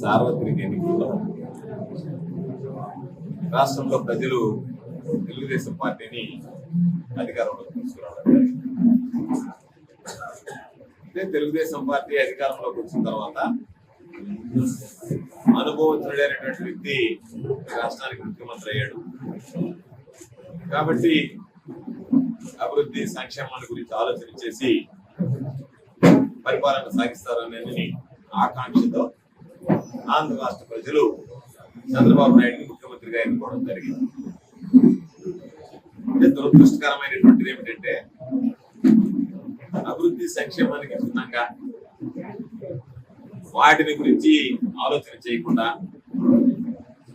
సార్వత్రిక ఎన్నికల్లో రాష్ట్రంలో ప్రజలు తెలుగుదేశం పార్టీని అధికారంలోకి తీసుకురావడం అంటే తెలుగుదేశం పార్టీ అధికారంలోకి వచ్చిన తర్వాత అనుభవజ్ఞుడైనటువంటి వ్యక్తి రాష్ట్రానికి ముఖ్యమంత్రి అయ్యాడు. కాబట్టి అభివృద్ధి సంక్షేమాల గురించి ఆలోచన చేసి పరిపాలన సాగిస్తారనేది ఆకాంక్షతో ఆంధ్ర రాష్ట్ర ప్రజలు చంద్రబాబు నాయుడు ముఖ్యమంత్రిగా ఎన్నుకోవడం జరిగింది. దురదృష్టకరమైనటువంటిది ఏమిటంటే అభివృద్ధి సంక్షేమానికి భిన్నంగా వాటిని గురించి ఆలోచన చేయకుండా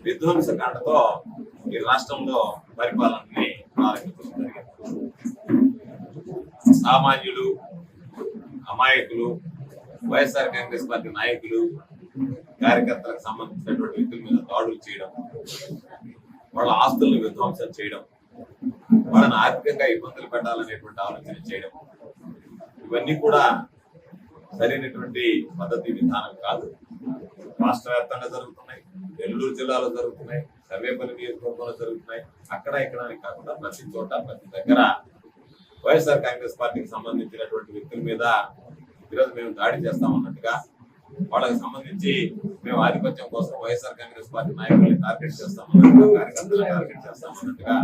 విధ్వంసకాండతో ఈ రాష్ట్రంలో పరిపాలనని ప్రారంభించడం జరిగింది. సామాన్యులు అమాయకులు వైఎస్ఆర్ కాంగ్రెస్ పార్టీ నాయకులు కార్యకర్తలకు సంబంధించినటువంటి వ్యక్తుల మీద దాడులు చేయడం వాళ్ళ ఆస్తులను విధ్వంసం చేయడం వాళ్ళని ఆర్థికంగా ఇబ్బందులు పెట్టాలనేటువంటి ఆలోచన చేయడం ఇవన్నీ కూడా సరైనటువంటి పద్ధతి విధానం కాదు. రాష్ట్ర వ్యాప్తంగా జరుగుతున్నాయి నెల్లూరు జిల్లాలో జరుగుతున్నాయి సర్వేపల్లి నియోజకవర్గంలో జరుగుతున్నాయి. అక్కడ ఇక్కడ కాకుండా ప్రతి చోట ప్రతి దగ్గర వైఎస్ఆర్ కాంగ్రెస్ పార్టీకి సంబంధించినటువంటి వ్యక్తుల మీద ఈరోజు మేము దాడి చేస్తామన్నట్టుగా వాళ్ళకి సంబంధించి మేము ఆధిపత్యం కోసం వైఎస్ఆర్ కాంగ్రెస్ పార్టీ నాయకుల్ని టార్గెట్ చేస్తామన్నట్టుగా కార్యకర్తలు టార్గెట్ చేస్తామన్నట్టుగా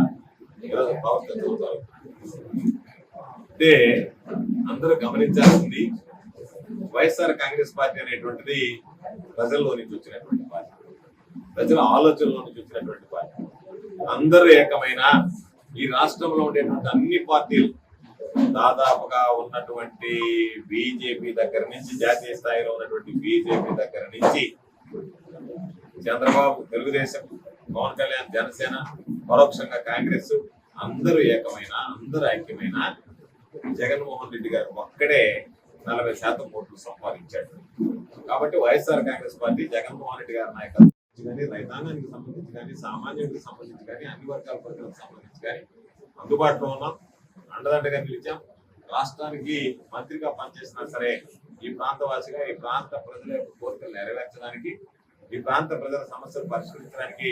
ఈరోజు ప్రవర్తించవుతారు అంటే అందరూ గమనించాల్సింది వైఎస్ఆర్ కాంగ్రెస్ పార్టీ అనేటువంటిది ప్రజల్లో నుంచి వచ్చినటువంటి పార్టీ. ప్రజల ఆలోచనలో నుంచి వచ్చినటువంటి పార్టీ. అందరూ ఏకమైన ఈ రాష్ట్రంలో ఉండేటువంటి అన్ని పార్టీలు దాదాపుగా ఉన్నటువంటి బీజేపీ దగ్గర నుంచి జాతీయ స్థాయిలో ఉన్నటువంటి బీజేపీ దగ్గర నుంచి చంద్రబాబు తెలుగుదేశం పవన్ కళ్యాణ్ జనసేన పరోక్షంగా కాంగ్రెస్ అందరూ ఏకమైన అందరూ ఐక్యమైన జగన్మోహన్ రెడ్డి గారు ఒక్కడే నలభై శాతం ఓట్లు సంపాదించాడు. కాబట్టి వైఎస్ఆర్ కాంగ్రెస్ పార్టీ జగన్మోహన్ రెడ్డి గారి నాయకత్వం కానీ రైతాంగానికి సంబంధించి కానీ సామాన్యుడికి సంబంధించి కానీ అన్ని వర్గాల ప్రజలకు సంబంధించి కానీ అందుబాటులో ఉన్నాం. అండదండగా నిలిచాం రాష్ట్రానికి మంత్రిగా పనిచేసినా సరే ఈ ప్రాంతవాసిగా ఈ ప్రాంత ప్రజల యొక్క కోరికలు నెరవేర్చడానికి ఈ ప్రాంత ప్రజల సమస్యలు పరిష్కరించడానికి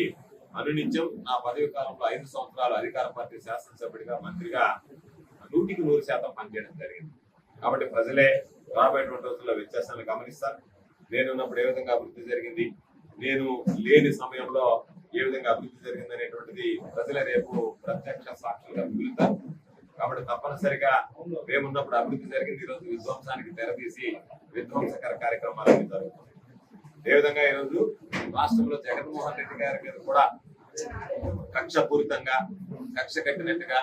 అనునిత్యం నా పదవి కాలంలో ఐదు సంవత్సరాలు అధికార పార్టీ శాసనసభ్యుడిగా మంత్రిగా నూటికి నూరు శాతం పనిచేయడం జరిగింది. కాబట్టి ప్రజలే రాబోయేటువంటి రోజుల్లో వ్యత్యాసాన్ని గమనిస్తారు. నేను ఉన్నప్పుడు ఏ విధంగా అభివృద్ధి జరిగింది? నేను లేని సమయంలో ఏ విధంగా అభివృద్ధి జరిగింది అనేటువంటిది ప్రజలే రేపు ప్రత్యక్ష సాక్షులుగా మిగులుతారు. కాబట్టి తప్పనిసరిగా మేమున్నప్పుడు అభివృద్ధి జరిగింది. ఈరోజు విధ్వంసానికి తెరదీసి విధ్వంసకర కార్యక్రమాలు అన్ని జరుగుతున్నాయి. ఏ విధంగా ఈరోజు రాష్ట్రంలో జగన్మోహన్ రెడ్డి గారి మీద కూడా కక్షపూరితంగా కక్ష కట్టినట్టుగా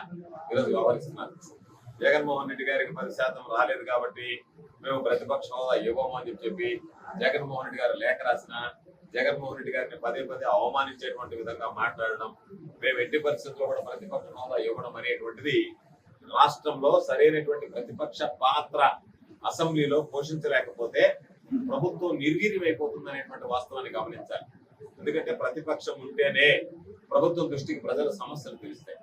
ఈరోజు వ్యవహరిస్తున్నారు. జగన్మోహన్ రెడ్డి గారికి పది శాతం రాలేదు కాబట్టి మేము ప్రతిపక్ష హోదా ఇవ్వము అని చెప్పి జగన్మోహన్ రెడ్డి గారు లేఖ రాసిన జగన్మోహన్ రెడ్డి గారిని పదే పదే అవమానించేటువంటి విధంగా మాట్లాడడం మేము ఎట్టి పరిస్థితుల్లో కూడా ప్రతిపక్ష హోదా ఇవ్వడం అనేటువంటిది రాష్ట్రంలో సరైనటువంటి ప్రతిపక్ష పాత్ర అసెంబ్లీలో పోషించలేకపోతే ప్రభుత్వం నిర్వీర్యమైపోతుంది అనేటువంటి వాస్తవాన్ని గమనించాలి. ఎందుకంటే ప్రతిపక్షం ఉంటేనే ప్రభుత్వం దృష్టికి ప్రజల సమస్యలు తెలుస్తాయి.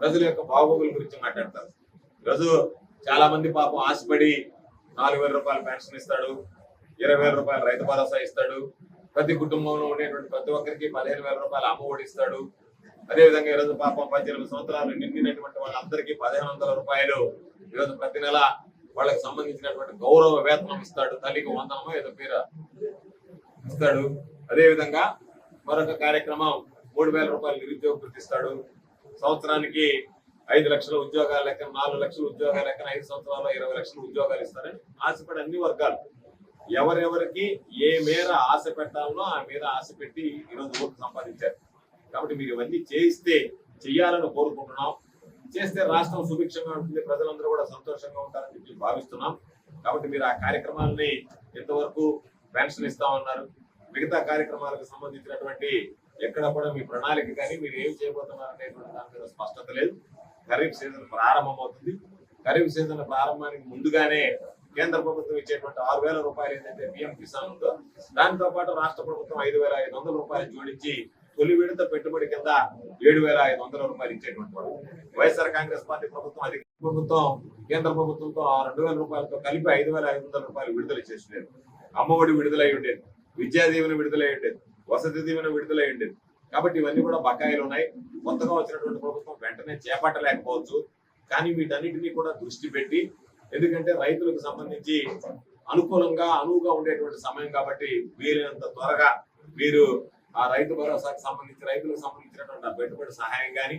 ప్రజల యొక్క బాగోగుల గురించి మాట్లాడతారు. ఈరోజు చాలా మంది పాపం ఆశపడి నాలుగు వేల రూపాయల పెన్షన్ ఇస్తాడు ఇరవై వేల రూపాయల రైతు భరోసా ఇస్తాడు ప్రతి కుటుంబంలో ఉండేటువంటి ప్రతి ఒక్కరికి పదిహేను వేల రూపాయల అమ్మ ఇస్తాడు అదేవిధంగా ఈరోజు పాపం పద్దెనిమిది సంవత్సరాలు నిండినటువంటి వాళ్ళందరికీ పదిహేను వందల రూపాయలు ఈరోజు ప్రతి నెల వాళ్ళకి సంబంధించినటువంటి గౌరవ వేతనం ఇస్తాడు. తల్లికి వందనమో ఏదో పేరు ఇస్తాడు. అదేవిధంగా మరొక కార్యక్రమం మూడు వేల రూపాయలు నిరుద్యోగ గుర్తిస్తాడు సంవత్సరానికి ఐదు లక్షల ఉద్యోగాల లెక్కన నాలుగు లక్షల ఉద్యోగాల లెక్కన ఐదు సంవత్సరాల్లో ఇరవై లక్షల ఉద్యోగాలు ఇస్తారని ఆశపడే అన్ని వర్గాలు. ఎవరెవరికి ఏ మేర ఆశ పెట్టాలో ఆ మీద ఆశ పెట్టి ఈరోజు ఓట్లు సంపాదించారు. కాబట్టి మీరు ఇవన్నీ చేయిస్తే చెయ్యాలని కోరుకుంటున్నాం. చేస్తే రాష్ట్రం సుభిక్షంగా ఉంటుంది ప్రజలందరూ కూడా సంతోషంగా ఉంటారని చెప్పి భావిస్తున్నాం. కాబట్టి మీరు ఆ కార్యక్రమాలని ఎంతవరకు పెన్షన్ ఇస్తామన్నారు మిగతా కార్యక్రమాలకు సంబంధించినటువంటి ఎక్కడ కూడా మీ ప్రణాళిక కానీ మీరు ఏం చేయబోతున్నారు అనేటువంటి దాని మీద స్పష్టత లేదు. ఖరీఫ్ సీజన్ ప్రారంభమవుతుంది. ఖరీఫ్ సీజన్ ప్రారంభానికి ముందుగానే కేంద్ర ప్రభుత్వం ఇచ్చేటువంటి ఆరు వేల రూపాయలు ఏదైతే పిఎం కిసాన్ ఉందో దాంతో పాటు రాష్ట్ర ప్రభుత్వం ఐదు వేల ఐదు వందల రూపాయలు జోడించి తొలి విడత పెట్టుబడి కింద ఏడు వేల ఐదు వందల రూపాయలు ఇచ్చేటువంటి వాడు. వైఎస్ఆర్ కాంగ్రెస్ పార్టీ ప్రభుత్వం అధిక ప్రభుత్వం కేంద్ర ప్రభుత్వంతో ఆ రెండు వేల రూపాయలతో కలిపి ఐదు వేల ఐదు వందల రూపాయలు విడుదల చేసినారు. అమ్మఒడి విడుదలై ఉండేది విద్యా దీవెన విడుదలై ఉండేది వసతి దీవెన విడుదలై ఉండేది. కాబట్టి ఇవన్నీ కూడా బకాయిలు ఉన్నాయి. కొత్తగా వచ్చినటువంటి ప్రభుత్వం వెంటనే చేపట్టలేకపోవచ్చు. కానీ వీటన్నిటినీ కూడా దృష్టి పెట్టి ఎందుకంటే రైతులకు సంబంధించి అనుకూలంగా అనువుగా ఉండేటువంటి సమయం కాబట్టి వీలైనంత త్వరగా వీరు ఆ రైతు భరోసాకు సంబంధించి రైతులకు సంబంధించినటువంటి పెట్టుబడి సహాయం కానీ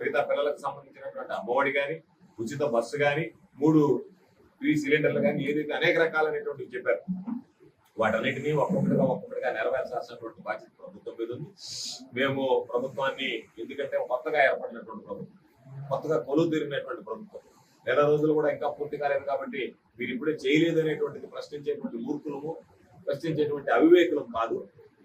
మిగతా పిల్లలకు సంబంధించినటువంటి అమ్మఒడి కానీ ఉచిత బస్సు కానీ మూడు ఫ్రీ సిలిండర్లు కానీ ఏదైతే అనేక రకాలైనటువంటివి చెప్పారు. వాటన్నిటినీ ఒక్కొక్కటిగా ఒక్కొక్కటిగా నెరవేర్చాల్సినటువంటి బాధ్యత ప్రభుత్వం మీద ఉంది. మేము ప్రభుత్వాన్ని ఎందుకంటే కొత్తగా ఏర్పడినటువంటి ప్రభుత్వం కొత్తగా కొలువు తీరినటువంటి ప్రభుత్వం. నెల రోజులు కూడా ఇంకా పూర్తి కాలేదు కాబట్టి మీరు ఇప్పుడే చేయలేదు అనేటువంటిది ప్రశ్నించేటువంటి మూర్ఖులము ప్రశ్నించేటువంటి అవివేకులం కాదు.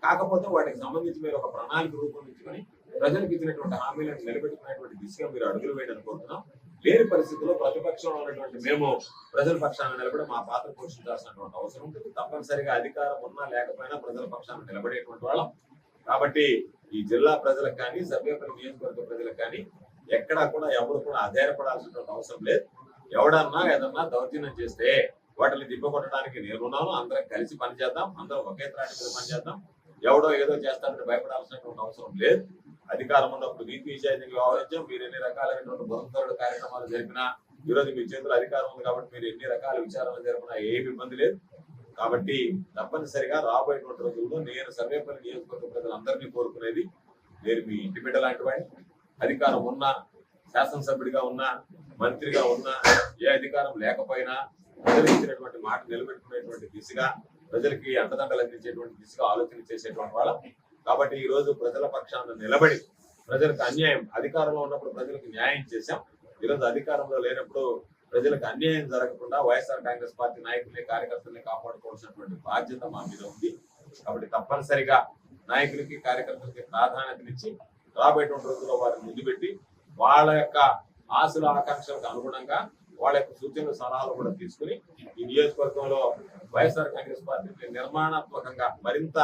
కాకపోతే వాటికి సంబంధించి మీరు ఒక ప్రణాళిక రూపొందించుకొని ప్రజలకు ఇచ్చినటువంటి హామీలను నిలబెట్టుకునేటువంటి దిశగా మీరు అడుగులు వేయడం కోరుతున్నాం. లేని పరిస్థితుల్లో ప్రతిపక్షంలో ఉన్నటువంటి మేము ప్రజల పక్షాన నిలబడి మా పాత్ర పోషించాల్సినటువంటి అవసరం ఉంటుంది. తప్పనిసరిగా అధికారం ఉన్నా లేకపోయినా ప్రజల పక్షాన నిలబడేటువంటి వాళ్ళం. కాబట్టి ఈ జిల్లా ప్రజలకు కానీ సర్వేపల్లి నియోజకవర్గ ప్రజలకు కానీ ఎక్కడా కూడా ఎవరు కూడా ఆధారపడాల్సినటువంటి అవసరం లేదు. ఎవడన్నా ఏదన్నా దౌర్జన్యం చేస్తే వాటిని తిప్పకొట్టడానికి నేనున్నాను అందరం కలిసి పనిచేద్దాం. అందరం ఒకే త్రాటి మీద పనిచేద్దాం. ఎవడో ఏదో చేస్తానంటే భయపడాల్సినటువంటి అవసరం లేదు. అధికారం ఉన్నప్పుడు నీతి నిజాయితీగా వ్యవహరించాం మీరు ఎన్ని రకాలైనటువంటి బృందరుడు కార్యక్రమాలు జరిపినా ఈరోజు మీ చేతుల్లో అధికారం ఉంది కాబట్టి మీరు ఎన్ని రకాల విచారాలు జరిపినా ఏమి ఇబ్బంది లేదు. కాబట్టి తప్పనిసరిగా రాబోయేటువంటి రోజుల్లో నేను సర్వేపల్లి నియోజకవర్గ ప్రజలందరినీ కోరుకునేది నేను మీ ఇంటి బిడ్డ లాంటి వాడిని. అధికారం ఉన్నా శాసనసభ్యుడిగా ఉన్నా మంత్రిగా ఉన్నా ఏ అధికారం లేకపోయినా ప్రజలు ఇచ్చినటువంటి మాట నిలబెట్టుకునేటువంటి దిశగా ప్రజలకి అండదండలు అందించేటువంటి దిశగా ఆలోచన చేసేటువంటి వాళ్ళం. కాబట్టి ఈ రోజు ప్రజల పక్షాన నిలబడి ప్రజలకు అన్యాయం అధికారంలో ఉన్నప్పుడు ప్రజలకు న్యాయం చేశాం. ఈరోజు అధికారంలో లేనప్పుడు ప్రజలకు అన్యాయం జరగకుండా వైఎస్ఆర్ కాంగ్రెస్ పార్టీ నాయకుల్ని కార్యకర్తల్ని కాపాడుకోవాల్సినటువంటి బాధ్యత మా మీద ఉంది. కాబట్టి తప్పనిసరిగా నాయకులకి కార్యకర్తలకి ప్రాధాన్యతనిచ్చి రాబోయేటువంటి రోజుల్లో వారిని ముందు పెట్టి వాళ్ళ యొక్క ఆశల ఆకాంక్షలకు అనుగుణంగా వాళ్ళ యొక్క సూచనలు సలహాలు కూడా తీసుకుని ఈ నియోజకవర్గంలో వైఎస్ఆర్ కాంగ్రెస్ పార్టీని నిర్మాణాత్మకంగా మరింత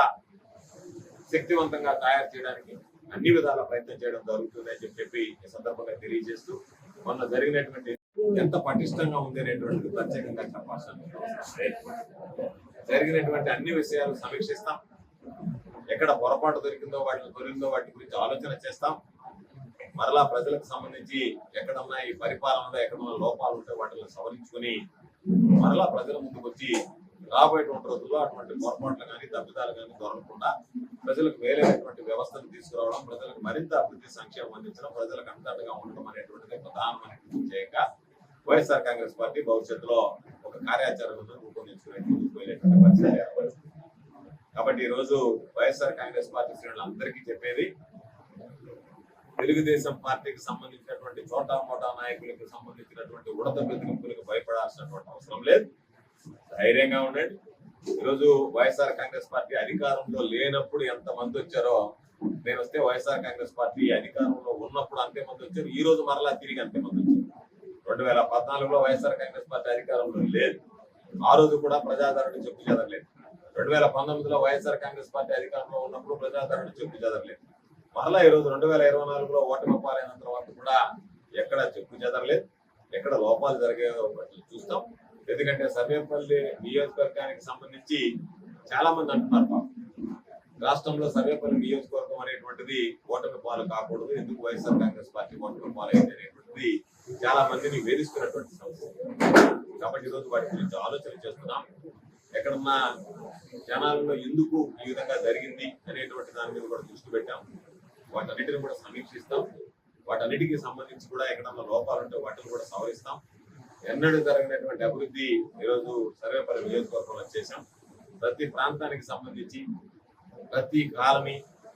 శక్తివంతంగా తయారు చేయడానికి అన్ని విధాల ప్రయత్నం చేయడం జరుగుతుందని చెప్పి ఈ సందర్భంగా తెలియజేస్తూ మొన్న జరిగినటువంటి ఎంత పటిష్టంగా ఉంది అనేటువంటిది ప్రత్యేకంగా చెప్పాల్సిన జరిగినటువంటి అన్ని విషయాలు సమీక్షిస్తాం. ఎక్కడ పొరపాటు దొరికిందో వాటిని దొరికిందో వాటి గురించి ఆలోచన చేస్తాం. మరలా ప్రజలకు సంబంధించి ఎక్కడన్నా ఈ పరిపాలనలో ఎక్కడన్నా లోపాలు ఉంటే వాటిని సవరించుకొని మరలా ప్రజల ముందుకు వచ్చి రాబోయేటువంటి రోజుల్లో అటువంటి పొరపాట్లు కానీ తప్పిదాలు కానీ దొరకకుండా ప్రజలకు వేలైనటువంటి వ్యవస్థను తీసుకురావడం ప్రజలకు మరింత అభివృద్ధి సంక్షేమం అందించడం ప్రజలకు అంతటగా ఉండడం అనేటువంటిది ప్రధానమైనటువంటి చేయక వైఎస్ఆర్ కాంగ్రెస్ పార్టీ భవిష్యత్తులో ఒక కార్యాచరణను రూపొందించుకునేటువంటి పోయినటువంటి పరిస్థితి ఏర్పడుతుంది. కాబట్టి ఈరోజు రోజు వైఎస్ఆర్ కాంగ్రెస్ పార్టీ శ్రేణులందరికీ చెప్పేది తెలుగుదేశం పార్టీకి సంబంధించినటువంటి చోటా మోటా నాయకులకు సంబంధించినటువంటి ఉడత బెదిరింపులకు భయపడాల్సినటువంటి అవసరం లేదు. ధైర్యంగా ఉండండి. ఈరోజు వైఎస్ఆర్ కాంగ్రెస్ పార్టీ అధికారంలో లేనప్పుడు ఎంత మంది వచ్చారో నేను వస్తే వైఎస్ఆర్ కాంగ్రెస్ పార్టీ అధికారంలో ఉన్నప్పుడు అంతే మంది వచ్చారు. ఈ రోజు మరలా తిరిగి అంతే మంది వచ్చారు. రెండు వేల పద్నాలుగులో వైఎస్ఆర్ కాంగ్రెస్ పార్టీ అధికారంలో లేదు. ఆ రోజు కూడా ప్రజాదరణ చెప్పు చేదలేదు రెండు వేల పంతొమ్మిదిలో వైఎస్ఆర్ కాంగ్రెస్ పార్టీ అధికారంలో ఉన్నప్పుడు ప్రజాదరణ చెప్పు చేదలేదు మరలా ఈ రోజు రెండు వేల ఇరవై నాలుగులో ఓటమి పాలైన తర్వాత కూడా ఎక్కడ చెప్పు చెదరలేదు. ఎక్కడ లోపాలు జరిగేదో చూస్తాం. ఎందుకంటే సర్వేపల్లి నియోజకవర్గానికి సంబంధించి చాలా మంది అంటున్నారు రాష్ట్రంలో సర్వేపల్లి నియోజకవర్గం అనేటువంటిది ఓటమి పాలు కాకూడదు. ఎందుకు వైఎస్ఆర్ కాంగ్రెస్ పార్టీ ఓటమి పాలైంది అనేటువంటిది చాలా మందిని వేధిస్తున్నటువంటి సమస్య. కాబట్టి ఈరోజు వాటి గురించి ఆలోచన చేస్తున్నాం. ఎక్కడన్నా జనాలలో ఎందుకు ఈ విధంగా జరిగింది అనేటువంటి దాని మీద కూడా దృష్టి పెట్టాం. వాటన్నిటిని కూడా సమీక్షిస్తాం. వాటన్నిటికి సంబంధించి కూడా ఎక్కడన్నా లోపాలు ఉంటే వాటిని కూడా సవరిస్తాం. ఎన్నడూ జరగనటువంటి అభివృద్ధి ఈరోజు సర్వేపల్లి నియోజకవర్గంలో చేశాం. ప్రతి ప్రాంతానికి సంబంధించి ప్రతి కాలనీ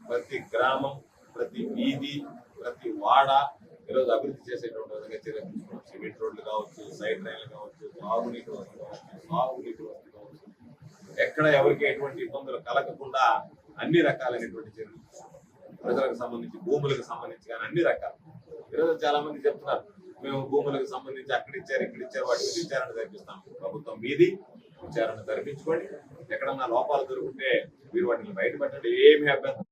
ప్రతి గ్రామం ప్రతి వీధి ప్రతి వాడ ఈరోజు అభివృద్ధి చేసేటువంటి విధంగా చర్యలు తీసుకున్నాం. సిమెంట్ రోడ్లు కావచ్చు సైడ్ రైన్లు కావచ్చు సాగునీటి వసతి కావచ్చు సాగునీటి వసతి కావచ్చు. ఎక్కడ ఎవరికి ఎటువంటి ఇబ్బందులు కలగకుండా అన్ని రకాలైనటువంటి చర్యలు తీసుకున్నాం. ప్రజలకు సంబంధించి భూములకు సంబంధించి కానీ అన్ని రకాలు. ఈరోజు చాలా మంది చెప్తున్నారు మేము భూములకు సంబంధించి అక్కడ ఇచ్చారు ఇక్కడ ఇచ్చారు వాటి మీద విచారణ జరిపిస్తాం. ప్రభుత్వం మీది విచారణ జరిపించుకోండి. ఎక్కడన్నా లోపాలు దొరుకుంటే మీరు వాటిని బయటపెట్టండి. ఏమి అభ్యంతరం